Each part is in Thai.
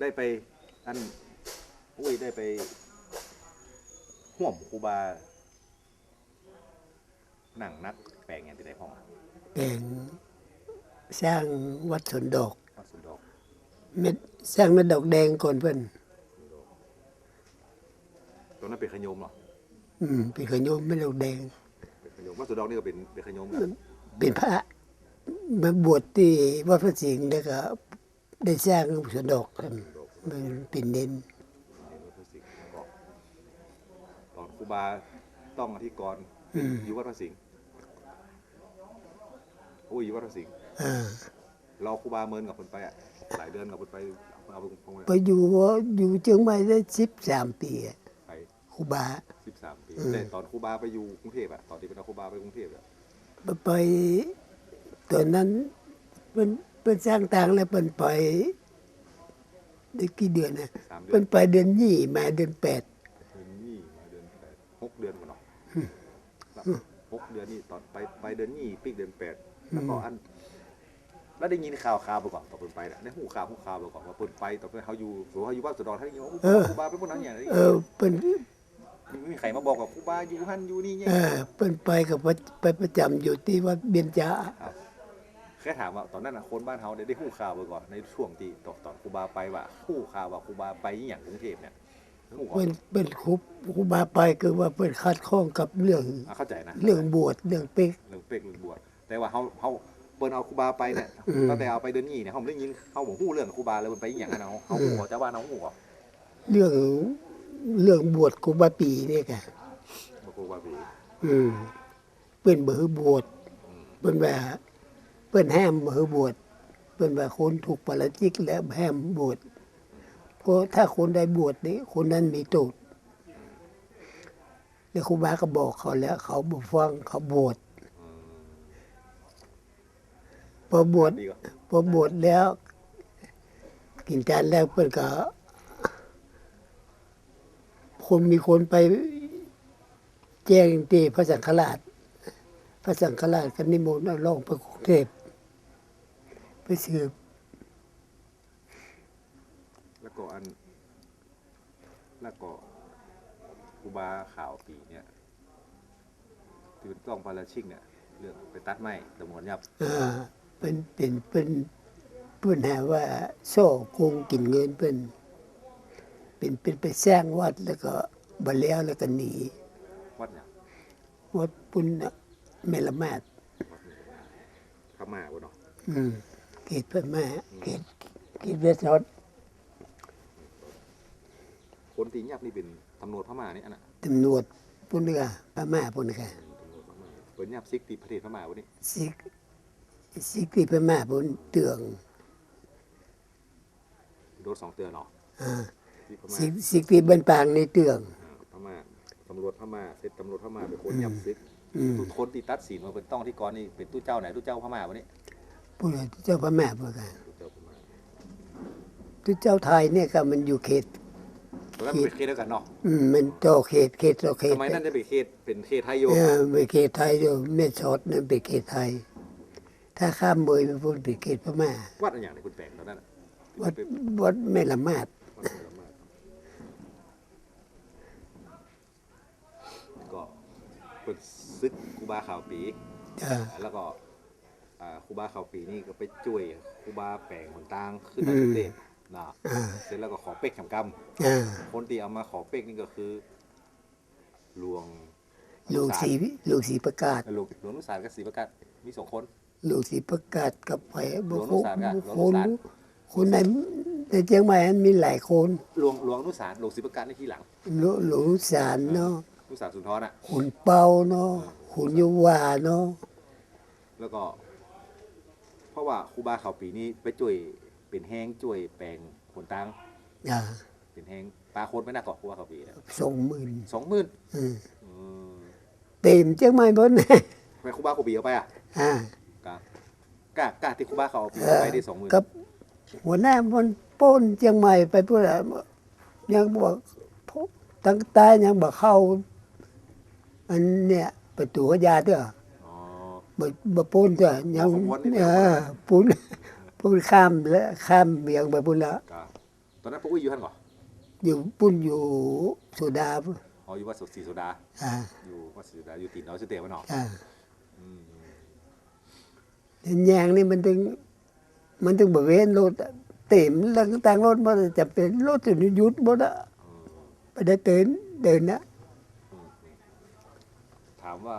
ได้ไปอันอุ้ยได้ไปห่วมครูบาหนังนักแปลงอย่างที่ไหนพ่อมาแปลงสร้างวัดสวนดอกวัดสุนดอกเม็ดสร้างเม็ดดอกแดงก่อนเพิ่นตรงนั้นเป็นขยมเหรออืมเป็นขยมเม็ดดอกแดง เป็นขยมวัดสุนดอกนี่ก็เป็นเป็นขยมกันเป็นพระมาบวชที่วัดพระสิงห์แล้วก็ ได้สร้างสวนดอกกันมันเป็นเน้นในวัดพระสิงห์ก็ตอนครูบาต้องอธิกรณ์อยู่วัดพระสิงห์อุ้ยอยู่วัดพระสิงห์อ่าเราครูบาเมินกับคนไปอะหลายเดือนกับคนไปเอาไปคงไปอยู่อยู่เชียงใหม่ได้สิบสามปีอะไปครูบาสิบสามปีแต่ตอนครูบาไปอยู่กรุงเทพอะตอนที่เป็นเอาครูบาไปกรุงเทพอะไปตอนนั้นเป็น เป็นสร้างต่างแล้วเป็นไปได้กี่เดือนนะสามเดืเป็อนนไปเดือนยี่มาเดือนแปดเดือนยี่มาเดือนแปดหกเดือนกันเนาะครับหกเดือนนี่ตอนไปไปเดือนยี่ปีกเดือนแปดแล้วก็อัน แล้วได้ยินข่าวข่าวไปก่อนตอนเปินไปนะได้หูข่าวหูข่าวไปก่อนว่าเปินไปตอนเปินเขาอยู่หรือว่าเขาอยู่บ้านสุดอนท่านยังว่าครูบาเป็นคนนั้นอย่างนี้เออเป็นไม่มีใครมาบอกกับครูบาอยู่หันอยู่นี่เนี่ยเออเป็นไปกับไปไปประจำอยู่ที่วัดเบียนจา ครับแค่ถามว่าตอนนั้นน่ะคนบ้านเขาได้ได้หูข่าวไปก่อนในช่วงที่ตอนตอนครูบาไปว่าหูข่าวว่าครูบาไปอหย่างกรุงเทพเนี่ยหูก่อนเป็นเป็นครูครูบาไปคือว่าเป็นคัดข้องกับเรื่องอะเข้าใจนะ เรื่องบวชเรื่องเป๊กเรื่องเป็กเรื่องบวชแต่ว่าเขาเขาเปิ้นเอาครูบาไปเนี่ยอืม ตั้งแต่เอาไปเดือนนี้เนี่ยเขาไม่ได้ยินเขาบอกหู้เรื่องครูบาเลยมันไปอหย่างนั้นเอาเขาหูเจ้าบ้านเขาหูก่อนเรื่องเรื่องบวชครูบาปีนี่ค่ะบอกครูบาไปอืมเป็นเบอบวชเป็นว่าเป็นแฮมเบอบวชเป็นว่าคนถูกปราชิกแล้วแฮมบวชเพราะถ้าคนได้บวชนี่คนนั้นมีโทษแล้วครูบาก็บอกเขาแล้ว เขาบฟังเขาบวชพอบวชพอบวชแล้ว กินจานแรกเพื่อนก็ คนมีคนไปแจ้งที่พระสังฆราช พระสังฆราชก็นิมนต์เอาลองไปกรุงเทพ ไปสืบแล้วก็อัน แล้วก็ครูบาข่าวปีเนี่ยที่เป็นต้องปาราชิกเนี่ยเรื่องไปตัดไม้ตำรวจยับอ่าเป็นเป็นเป็นเพื่อนหาว่าโซ่โกงกินเงินเป็นเป็นเป็นไปสร้างวัดแล้วก็บแล้วแล้วก็หนีวัดเนี่ยวัดปุณณเมลมาศวัดเนี่ยพม่าวะเนาะอืม เขตพม่าเขตเขตเวสรอดคนตียับนี่เป็นตำรวจพม่านี่อันน่ะตำรวจปุณเรือพม่าปุณค่ะตำรวจพม่าเป็นยับซิกตีประเทศพม่าวะนี่สิกสิกที่พม่าปุณเตืองโดนสองเตือนเนาะอ่าที่พม่าสิกสิกที่บันปางในเตืองอ่าพม่าตำรวจพม่าเสร็จตำรวจพม่าเป็นคนยับซิกอืมคนที่ตัดสินมาเป็นต้องที่ก่อนนี่เป็นตู้เจ้าไหนตู้เจ้าพม่าวะนี่ ปุณเจ้าพม่าปุณค่ะตู้เจ้าพม่าทุกเจ้าไทยเนี่ยก็มันอยู่เขตตอนนั้นเป็นเขตเดียวกันเนาะอืมมันต่อเขตเขตต่อเขสตมัยนั้นจะเป็นเขตเป็นเขตไทยโยเออเป็นเขตไทยอยู่แม่สอดนั่นเป็นเขตไทย ถ้าข้ามเมยไปพุ่นเป็นเขตพม่าวัดอะไรอย่างในคุณแปลงตอนนั้นน่ะวัดวัดแม่ละมาดวัดพม่าก็เป็นซึกครูบาข่าวปีอ่าแล้วก็อ่า ครูบาข่าวปีนี่ก็ไปช่วยครูบาแปลงหนตางขึ้นมากรุงเทพนะอ่าเสร็จแล้วก็ขอเป็กแข่งกรรมอ่าคนที่เอามาขอเป็กนี่ก็คือหลวงลูกสีลูกสีประกาศหลวงหลวงนุสารกับศรีประกาศมีสองคนลูกสีประกาศกับไปหลบุวงคนุคสารกับบุคหลวงคนุลสารคนในในเชียงใหม่มันมีหลายคนหลวงหลวงนุสารหลวงศรีประกาศในที่หลังหลวงหลวงสารเนาะนุสารสุนทรอะขุนเปาเนาะขุนยุวาเนาะแล้วก็เพ ราะว่าครูบาข่าวปีนี่ไปช่วยเป็นแห้งช่วยแปลงขนตังอ่าเป็นแห้งปลาโคนไม่น่าเกาะครูบาข่าวปีเนี่ยสองหมื่นสองหมื่นอืมอืมเต็มเชียงใหม่บนทำไมครูบาข่าวปีเอาไปอะอ่ากะกะกะที่ครูบาข่าวปีเอเอาอไปได้สองหมื่นกับหัวหน้ามันปล้นเชียงใหม่ไปพูดอะไรยังบอกตั้งใตายยังบอกเข้า อันเนี่ยประตูยาเถอะอ๋อ บ่บ่ปล้นเถอะยังขบวนนี่เออปุ้นปุ้นข้ามแล้วข้ามเมียงไปปุ้นละกะตอนนั้นพวกอุ้ยอยู่ท่านก่อนอยู่ปุ้นอยู่โซดาพุ่นอ๋ออยู่วัดสุศรีโซดา อ่าอยู่วัดศรีโซดาอยู่ตีนน้อยสุเตะวะเนาะอ่าอืมแต่แยงนี่มันถึง มันถึงบริเวณรถอะเต็มแล้วก็ต่างรถมันจะเป็นรถจะหยุดหมดอะอืมไปได้เดินเดินนะอืมถามว่า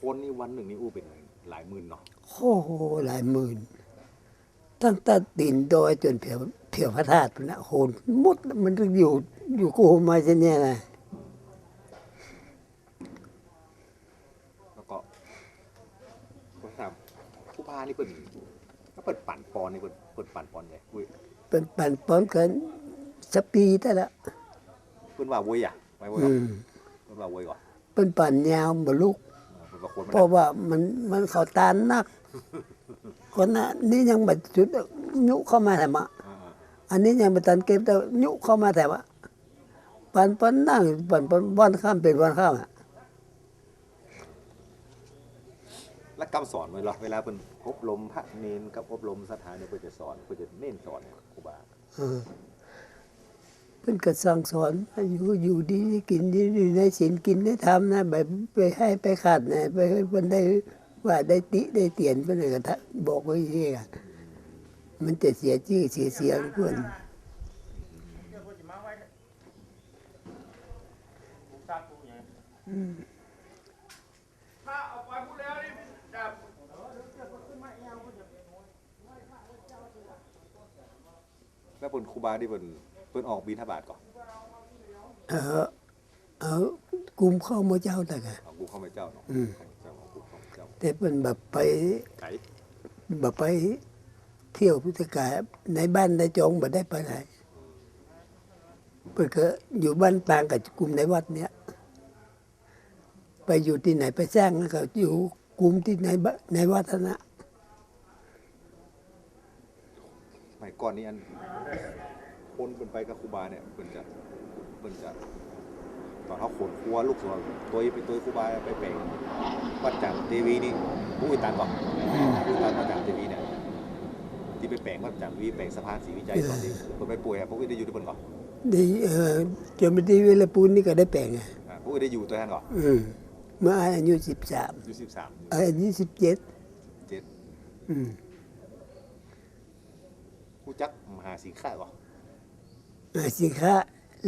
คนนี่วันหนึ่งนี่อู้เป็นหลายหมื่นเนาะโอ้โหหลายหมื่น ตั้งแต่ดินดอยจนเผียวเผียวพระธาตุพุ่นนะโหนหมดมันถึงอยู่อยู่กูมาเช่นเนี้ยนะแล้วก็ก็ถามผู้พานี่เปิดก็เปิดปั่นปอนนี่เปิดเปิดปั่นปอนไงอุ้ยเป็นปั่นป้อนกันสกปีแต่ละเปิดว่าเวยอะไว้เวยอืก่อนมเปิดว่าเวยก่อนเป็นปั่นยาวบลูก เปิดว่าคนมันเพราะว่ามันมันเขาตานนัก คนน่ะนี่ยังบัดจุดยุเข้ามาแต่มาอ่าอันนี้ยังบัตันเก็บแต่ยุเข้ามาแต่ว่าปันปันนั่งปันปันวันข้ามเป็นวันข้ามอะๆแล้วกำสอนไว้เหรอเวลาเพิ่นอบรมพระเนนกับอบรมสถานเนี่ยเพิ่นจะสอนเพิ่นจะเน้นสอนเนี่ยครูบา เออเพิ่นก็สั่งสอนให้อยู่อยู่ดีกินดีอยู่ในศีลกินได้ทำนะแบบไปให้ไปขาดนะไปให้เพิ่นได้ว่าได้ติได้เตียนเพิ่นก็ทะบอกไว้อย่างนี้อะมันจะเสียชื่อเสียเสียงเพิ่นถ้าเอาไปพูดแล้วนี่จะแล้วเพิ่นครูบาที่เพิ่น เพิ่นออกบิณฑบาตก่อนเออเอากลุ่มเข้ามาเจ้าแต่กะเอากูเข้ามาเจ้าเนาะอืมเข้ามาเจ้าเอากูเข้ามาเจ้าแต่เป็นแบบไปไก่แบบไปเที่ยวพุทธกาลในบ้านในจงบ่ได้ไปไหนเพิ่นก็อยู่บ้านปางกับกลุ่มในวัดเนี้ยไปอยู่ที่ไหนไปสร้างก็อยู่กลุ่มที่ในบ้านในวัดนะสมัยก่อนนี่อัน คนเพิ่นไปกับครูบาเนี่ยเพิ่นจะเพิ่นจะตอนเขาขนครัวลูกสวนตัวไปตัวครูบาไปแปลงวัดจันทร์เทวีนี่ผู้อิตานก่อนผู้อิตานวัดจันทร์เทวีเนี่ยที่ไปแปลงวัดจันทร์เทวีแปลงสะพานศรีวิจัยตอนที่เพิ่นไปป่วยอะพวกอุ้ยได้อยู่ที่เพิ่นก่อนดีเออจนมาที่เวลาปูนนี่ก็ได้แปลงไงอ่าพวกอุ้ยได้อยู่ตัวท่านก่อนอืมเมื่ออายุสิบสามอายุสิบสามอายุสิบเจ็ดเจ็ดอืมผู้จักมหาสิงค้าก่ อนอาสิคะ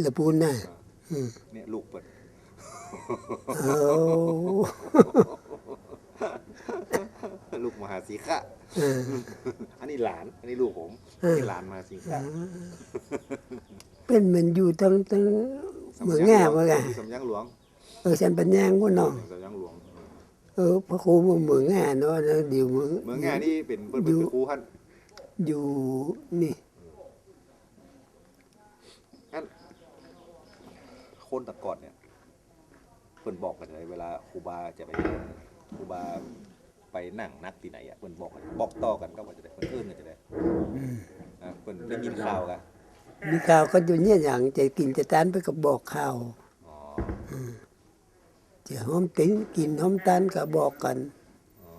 ละปูนน่ะอืมเนี่ยลูกเปิดโอ้ลูกมหาสีข้าเอออันนี้หลาน อันนี้ลูกผมเออ นี่หลานมหาสีข้าเป็นเหมันอยู่ตั้งตั้งเหมือนง่าเหมือนกันสำยังหลวงเออฉันปัญญางว่าน้อง สำยังหลวง เออพระครูเมืองเหมืองง่าเนาะแล้วเดี๋ยวเมือง เมืองง่ายนี่เป็นเปิ้นเป็นครูท่านอยู่นี่ อัน คนแตะก่อนเนี่ยเปิ้นบอกกันเลยเวลาครูบาจะไปครูบาไปนั่งนักที่ไหนอะเปิ้นบอกกันบอกต่อกันก็ว่าจะได้เปิ้นเอื้นกันจะได้อ่าเปิ้นได้ยินข่าวกันมีข่าวก็อยู่เนี่ยอย่างจะกินจะตานไปกับบอกข่าวอ๋อจะหอมติ้นกินหอมตานก็บอกกัน อ๋อ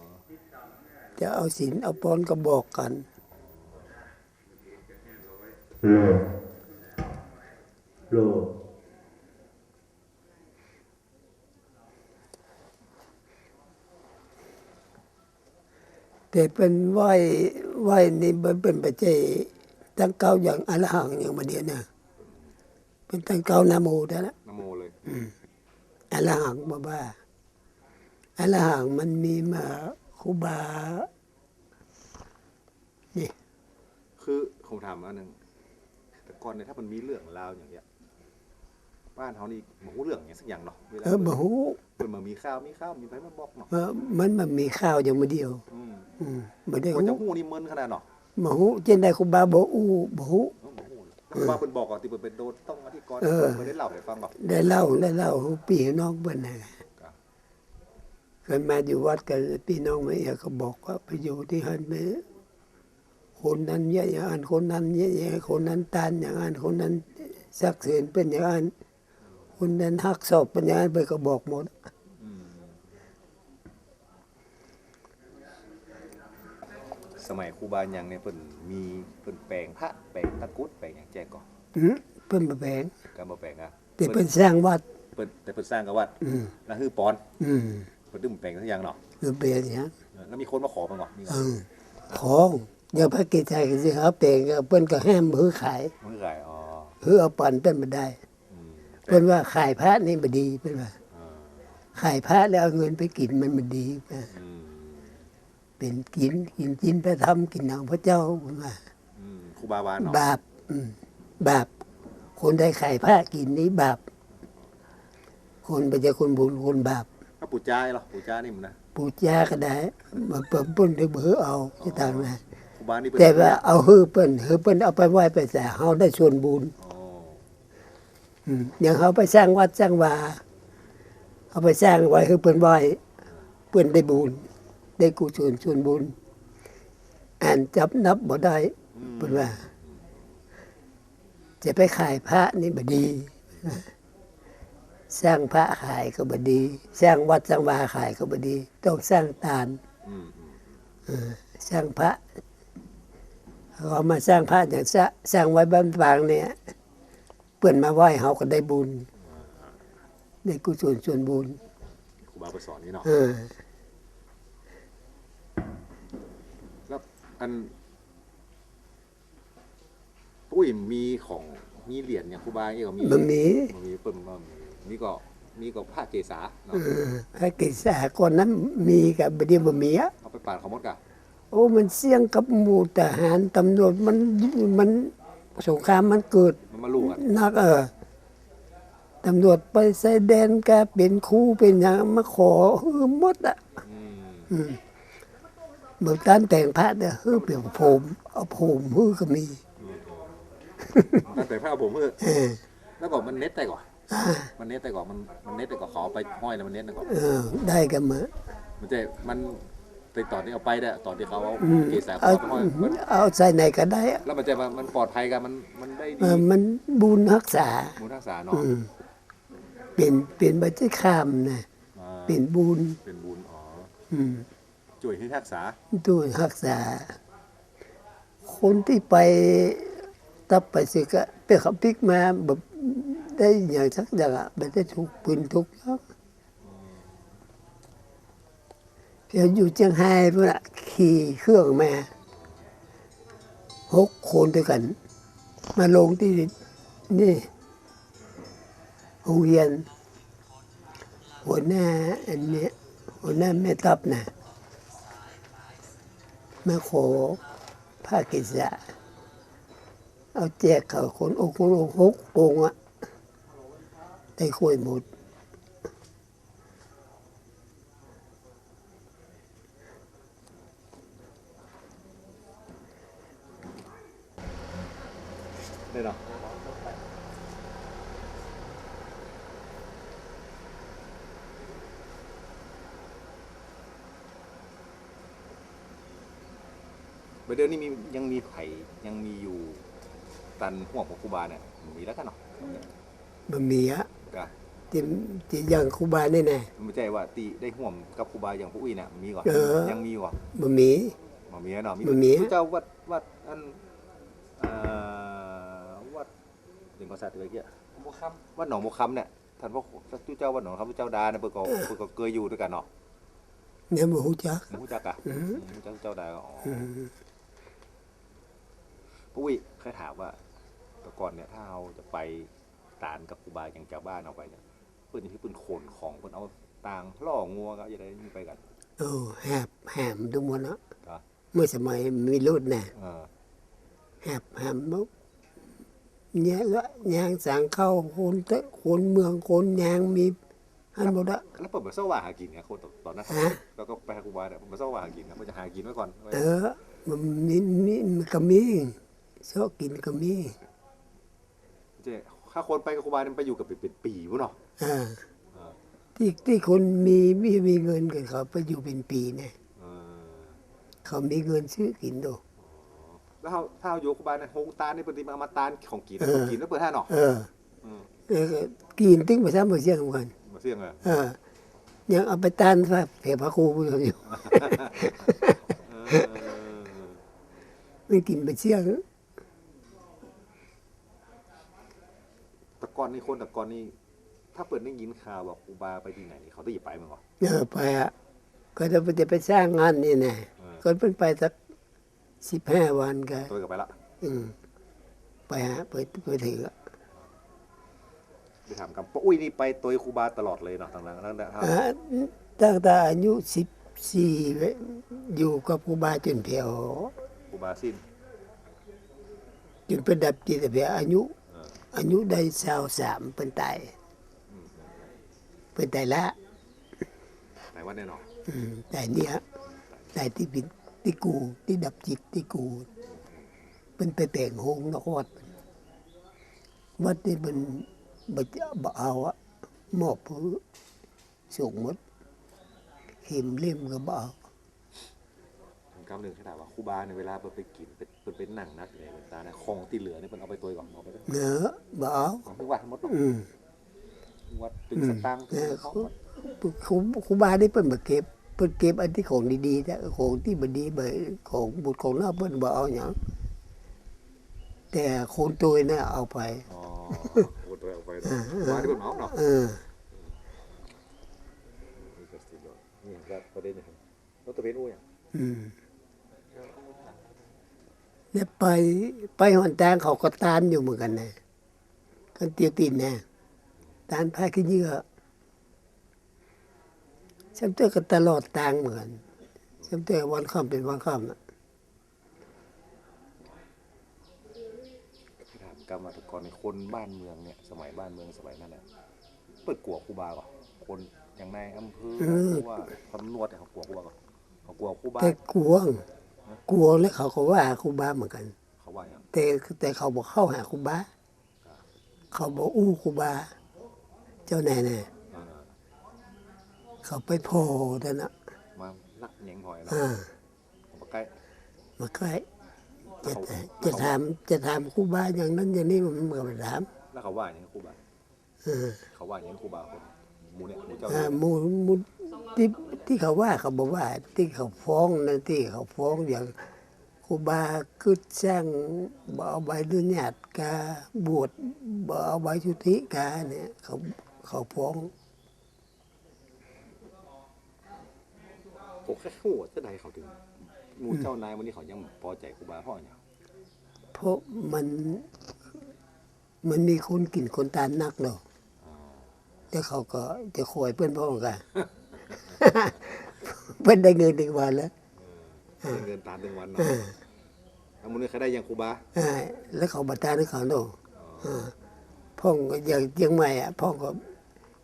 จะเอาศีลเอาปอนก็บอกกัน โลโล แต่เป็นไหวไหวนี่มันเป็นปัจจัยตั้งเก้าอย่างอรหังอย่างมาเดียวเนี่ยเป็นตั้งเก้านาโมแต่ละนะโมเลยอรหังบ้าบ้าอรหังมันมีมาครูบานี่คือผมถามอันหนึงแต่ก่อนเนี่ยถ้ามันมีเรื่องราวอย่างเงี้ย บ้านเขานี่บ่ฮู้เรื่องอย่างเงี้ยสักอย่างเนาะเวลาเออบ่ฮู้เพิ่นมามีข้าวมีข้าวมีไปมาบอกเนาะเออมันมันมีข้าวอย่างมาเดียว อืมอืมบ่ได้กว่าฮู้จะฮู้นี่มึนขนาดเนาะบ่ฮู้เจนได้ครูบาบ่อู้บ่ฮู้ เออบ่ฮู้แล้วว่าเพิ่นบอกก่อนที่เพิ่นเป็นโดนต้องมาที่ก่อนเออ เพิ่นได้เล่าให้ฟังก่อนได้เล่าได้เล่าพี่น้องเบิ่นน่ะครับ เคยมาอยู่วัดกันพี่น้องมาเอกก็บอกว่าไปอยู่ที่หันไปคนนั้นเยอะอย่างนั้นคนนั้นเยอะอย่างนั้นคนนั้นตานอย่างนั้นคนนั้นสักเสียนเป็นอย่างนั้น คนนั้นหักศพเป็นอย่างนั้นไปก็บอกหมดอืมสมัยครูบาหยังเนี่ยเพิ่นมีเพิ่นแปลงพระแปลงตะกรุดแปลงหยังแจ้งก่อนอืมเพิ่นมาแบงการบ่แปลงอะแต่เพิ่นสร้างวัดเพิ่นแต่เพิ่นสร้างกับวัดอืมแล้วคือปอนอืมเพิ่นดึงแปลงสักอย่างเนาะคือเปลี่ยนอย่างเออแล้วมีคนมาขอมันก่อนมีก่เออนอของเดี๋ยวพระกิจใจก็สิครับแต่งก็เพิ่นก็ห้ามหือขายมันคือไงอ๋อหือเอาปันเพิ่นมาได้อืม เพิ่นว่าขายพระนี่บ่ดีเพิ่นว่าเออขายพระแล้วเอาเงินไปกินมันบ่ดีนะอืมเป็นกินกินกินไปทำกินของพระเจ้าเพิ่นว่าอืมครูบาวานเนาะบาปอืมบาป คนได้ขายพระกินนี้บาป คนไปจะคนบุญคนบาปถ้าปู่จ้าเหรอปู่จ้านี่มันนะปูจาก็ได้มาเปิ่มเปิ้นได้เบือเอาที่ต่างนะครูบานี่เพิ่นแต่ว่าเอาฮือเปิ้นฮือเปิ้นเอาไปไหว้ไปแต่เฮาได้ส่วนบุญ อย่างเขาไปสร้างวัดสร้างวาเอาไปสร้างไว้คือเปิ้นไหว้เปิ้นได้บุญได้กุศลส่วนบุญอ่านจับนับบ่ได้เปิ้นว่า จะไปขายพระนี่บ่ดี สร้างพระขายก็บ่ดี สร้างวัดสร้างวาขายก็บ่ดี ต้องสร้างทานสร้างพระเขามาสร้างพระอย่างสร้าสร้างไว้บ้านบางเนี่ย เพื่อนมาไหว้เขาก็ได้บุญ ได้กุศลส่วนบุญครูบาไปสอนนี่เนาะเออแล้วอันปุ้ยมีของมีเหรียญอย่างครูบาเองก็มีมันมีมันมีเปิ้นมันมีมีก็มีก็ผ้าเกษาเนาะเออพระกิสาก่อนนั้นมีกับบดีบมีอะเอาไปปาดเขาหมดกะโอ้มันเสี่ยงกับหมู่ทหารตำรวจมันมัน สงครามมันเกิดมันมาลู่กันนักเออตำรวจไปใส่แดนกาเป็นครูเป็นอย่างมาขอเออหมดอะอืมอืมเบิกการแต่งพระเนี่ยเฮ้อเปลี่ยนผมเอาผมเฮ้อก็มีตั้งแต่ผ้าผมเพื่อเออแล้วก็มันเน็ตได้ก่อนมันเน็ตได้ก่อนมันมันเน็ตได้ก่อนเขาเอาไปห้อยแล้วมันเน็ตได้ก่อนเออได้กันมามันจะมัน ติดต่อที่เอาไปได้ตอนที่เขาเอาอืมเกษาเอาเขาเอาไปห้อยมันเอาใส่ไหนก็ได้อะแล้วมันจะมันมันปลอดภัยกันมันมันได้เอดีอมันบุญรักษามูลทักษาเนาะอืมเป็นเป็นบัจขามนะอ่าเป็นบุญเป็นบุญอ๋ออืม ช่วยให้ทักษาตัวรักษา คนที่ไปตับไปสึกอะไปขับพลิกมาแบบได้อย่างสักอย่างอะไม่ได้ถูกปืนทุกอย่าง เพียงอยู่เชียงไฮ้เพื่อขี่เครื่องมาหกคนด้วยกัน มาลงที่นี่โรงเรียน หัวหน้าอันเนี้ยหัวหน้าแม่ทัพนะมาขอผ้ากิจจะเอาแจกเขาคนองค์คนองค์หกองค์อะได้คุยหมดเนาะไปเดือนนี้มียังมีไผ่ยังมีอยู่ตันห่วงของครูบาเนี่ยมี แล้วกันเนาะมันมีอะก็ที่ที่อย่างครูบาเนี่ยนะไม่ใช่ว่าตีได้ห่วมกับครูบาอย่างพวกอุ้ยเนี่ยมีก่อนเออ ยังมีก่อนมันมีมามีเนาะมันมีผู้เจ้าวัดวัดอันเอ่อวัดเดี๋ยวก็สัตว์อะไรเกี้ยบุคำวัดหนองบัวคำเนี่ยท่านพระผู้เจ้าวัดหนองคำผู้เจ้าดาเนี่ยเปิดก็เปิดก็เคยอยู่ด้วยกันเนาะเนี่ยมันหูจักหมูจักอะอืมหมูจักเจ้าดาก็อ๋อ อืม ปุ้ยเคยถามว่า แต่ก่อนเนี่ยถ้าเราจะไปตานกับครูบาอย่างจากบ้านเอาไปเนี่ยเพื่อนที่เพื่อนขนของเพื่อนเอาต่างล่องัวก็จะได้มีไปกันโอ้แหบแหมดูหมดเนาะครับเมื่อสมัยมีรุ่นน่ะเออแหบแหมมุกเนี่ยละยางสางเข้าคนเตะคนเมืองคนยางมีอันหมดอะแล้วเปิดมาเสว่าหากินไงคนตอนนั้นฮะแล้วก็ไปหาครูบาเนี่ยเปิดมาเสว่าหากินนะเพื่อจะหากินไว้ก่อนไว้เออ มันมีมีมันก็มีชอบกินก็มี เจ๊ถ้าคนไปกับครูบาเนี่ยไปอยู่กับเป็นปีวะเนาะอ่าเออที่ที่คนมีมีมีเงินกันเขาไปอยู่เป็นปีเนี่ยเออเขามีเงินซื้อกินดู แล้วถ้าถ้าเราอยู่กับครูบาเนี่ยโฮงตาลนี่เป็นทีมามาตานของกินนะเออ ของกินแล้วเปิดห้าเนาะเอออืมเออก็กินติ้งไปซ้ำไปเสี่ยงกันมาเสี่ยงเลยเออยังเอาไปต้านพระเผียพระครูผู้อยู่ เออ มันกินไปเชี่ยง แต่ ก่อนนี่คนแต่ก่อนนี่ถ้าเปิดได้ยินข่าวว่าครูบาไปที่ไหนนี่เขาต้องหยิบไปมั้งก่อนเออไปอะก็จะไปจะไปสร้างงานนี่แน่เออก็เพิ่นไปสักสิบห้าวันก็ตัวกลับไปละอืมไปหาไปไปถือไปถามกับป้าอุ้ยนี่ไปตัวครูบาตลอดเลยเนาะตั้งแต่ตั้งแต่อ่าตั้งแต่อายุสิบสี่อยู่กับครูบาจนเพียวครูบาสิ้นจนเป็นดับจิตเพียอายุเอออายุได้สาวสามเป็นตายเป็นตายละไหนว่าแน่นอนอืมตายเนี่ยตายที่ปินที่กูที่ดับจิตที่กูเป็นไปแต่งโฮงนครวัดนี่มันบ่จะบ่เอาอะหมอบผู้สูงหมดเข็มเล่มก็บ่เอาผม กำหนึ่งขนาดว่าครูบาในยเวลาเปิดไปกินเปิดเปิดเป็นหนังนักเลยเวลาเนี่ยของที่เหลือเนี่ยมันเอาไปตัวก่อนเอาไปเลยเนอะบ่เอาของทุกวัดทั้งหมดเนาะอืมทุกวัดตึงสตางค์ตึเองอของครูครูครูบาได้เปิ้นบ่เก็บเปิ้นเก็บอันที่ของดีๆแต่ของที่บ่ดีบ่ของบุตรของเราเปิ้นบ่เอาหยังแต่คนตัวน่ะเอาไปอ๋อโอ้ตัวเอาไปเนาะว่าที่เปิดเอาเนาะเออนี่ก็สุดยอดนี่ก็ประเด็นนะครับรถตัวเป็นอู้อย่างอืม แล้วไปไปหอนตางเขาก็ตานอยู่เหมือนกันนะกันเตียวตีนนะตานพาขี้เหยื่อฉันเจอกันตลอดทางเหมือนกันฉันเจอวันค่ำเป็นวันค่ำน่ะถามกรรมตกรในคนบ้านเมืองเนี่ย สมัยบ้านเมืองสมัยนั้นน่ะเปิดกลัวครูบาก่อนคนอย่างในอำเภอหรือว่าตำรวจเนี่ยเขากลัวครูบาก่อนเขากลัวครูบาแต่กลัวง กลัวแล้วเขาก็ว่าครูบาเหมือนกัน เขาว่าอย่างแต่แต่เขาบอกเข้าหาครูบาเขาบอกอู้ครูบา เจ้านายเนี่ยเออเขาไปโพแต่นนะมาลักเหยงหอยเนาะอ่าผมก็ใกล้มาใกล้จะจะถามจะถามครูบาอย่างนั้นอย่างนี้มันก็ไม่ถามแล้วเขาว่าอย่างนี้ครูบาเออเขาว่าอย่างนี้ครูบาคน หมูเนี่ยหมูเจ้าอ่าเนี่ยหมูหมูที่ที่เขาว่าเขาบอกว่า ที่เขาฟ้องนะที่เขาฟ้องอย่างครูบาคือสร้างบ่เอาใบดุญาตกาบวชบ่เอาใบชุติกาเนี่ยเขาเขาฟ้อง ผมแค่หัวจะใดเขาถึงหมูเจ้านายวันนี้เขายังพอใจครูบาเพ่ออย่างเพราะมัน มันมีคนกินคนตานนักเนาะ แล้วเขาก็จะคอยเพื่อนพ้องกันเพื่อนได้เงินหนึ่งวันแล้วเงินตามหนึ่งวันเนาะแล้วมูนี่ใครได้ยังครูบาอ่าแล้วเขาบัตรให้เขาเนาะอ่าพ่องก็อย่างเชียงใหม่อะพ่องก็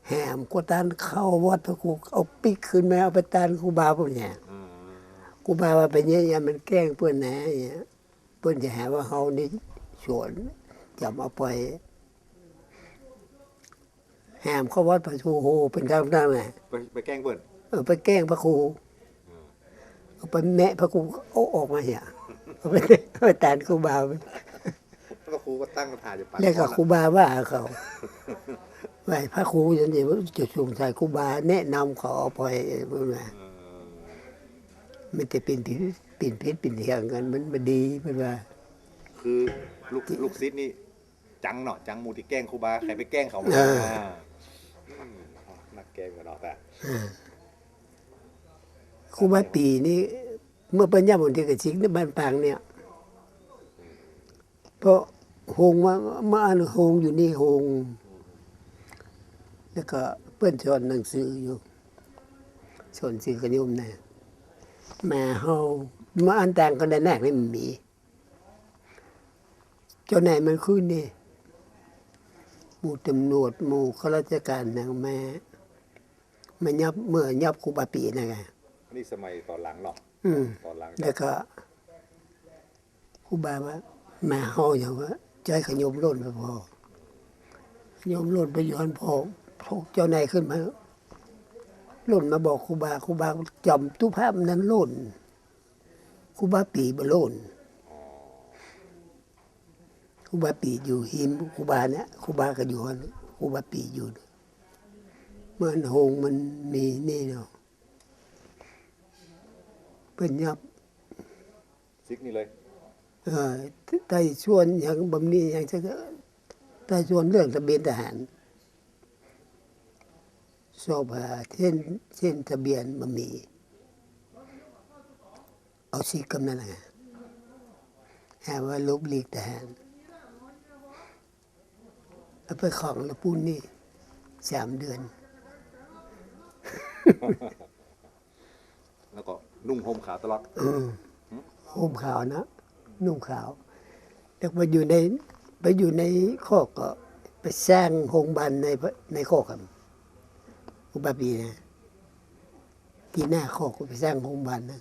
แหมกวตานเข้าวัดพระครูเอาปิกขึ้นมาเอาไปตานครูบาพวกเนี่ยอ่าครูบาว่าเป็นเนี่ยยมันแกล้งเพื่อนนะเนี่ยเพื่อนจะหาว่าเฮานี่ชวนจำเอาไป แหมเข้าวัดพระครูโหเป็นทางนั้นแหละไปไปแกล้งเปิดเออไปแกล้งพระครูเอาไปแนะพระครูเอาออกมาเหี่ยเอาไปเอาไปตานครูบาแล้วก็ครูก็ตั้งคำถามจะไปแล้วก็ครูบาว่าเขาว่าพระครูยันเดียวจะสงสัยครูบา แนะนำเขาเอาไปเพื่อนว่าเออมันจะเป็นผิดเป็นเพชรเป็นเทียงกันมันมันดีเพื่อนว่า คือลูกลูกซิดนี่ จังเนาะจังหมูที่แกล้งครูบาใครไปแกล้งเขามาเอออ่าอืม นักแกล้งกันเนาะแต่ครูบาปีนี่เมื่อปัญญาบุญที่กระชิกในบ้านปางเนี่ย เพราะโฮงมามาอ่านโฮงอยู่นี่โฮงแล้วก็เพื่อนสอนหนังสืออยู่สอนสื่อกระยมนะมาเฮามาอ่านต่างกันได้แน่ไม่มีเจ้านมันขึ้นนี่หมู่ตำรวจหมู่ข้าราชการนางแม่ มายับเมื่อยับครูบาปีนะไงอันนี่สมัยตอนหลังเนาะอืมตอนหลังแล้วก็ครูบาว่ามาเฮาอย่างว่าใจขยมล้นไปพอขยมล้นไปย้อนพอพวกเจ้านายขึ้นมาล้นมาบอกครูบาครูบาจำทุกภาพนั้นล้นครูบาปีบ่ล้นครูบาปีอยู่หิมครูบาเนี่ยครูบาก็อยู่หันครูบาปีอยู่ มันโฮงมันมีนี่เนาะเป็นยับซิกนี่เลยเออไต่ชวนอย่างบำนี้อย่างจะไต่ชวนเรื่องทะเบียนทหารสอบหาเช่นเช่นทะเบียนบะมีเอาสีกำนันนะหาว่าลบหลีกทหารเอาไปของแล้วปุ่นนี่สามเดือน แล้วก็นุ่งห่มขาวตลอดห่มขาวนะ นุ่งขาว แล้วไปอยู่ในไปอยู่ในคอกก็ไปสร้างโรงพยาบาลในในคอกครับอุบาปีนะที่หน้าคอกก็ไปสร้างโรงพยาบาลนะ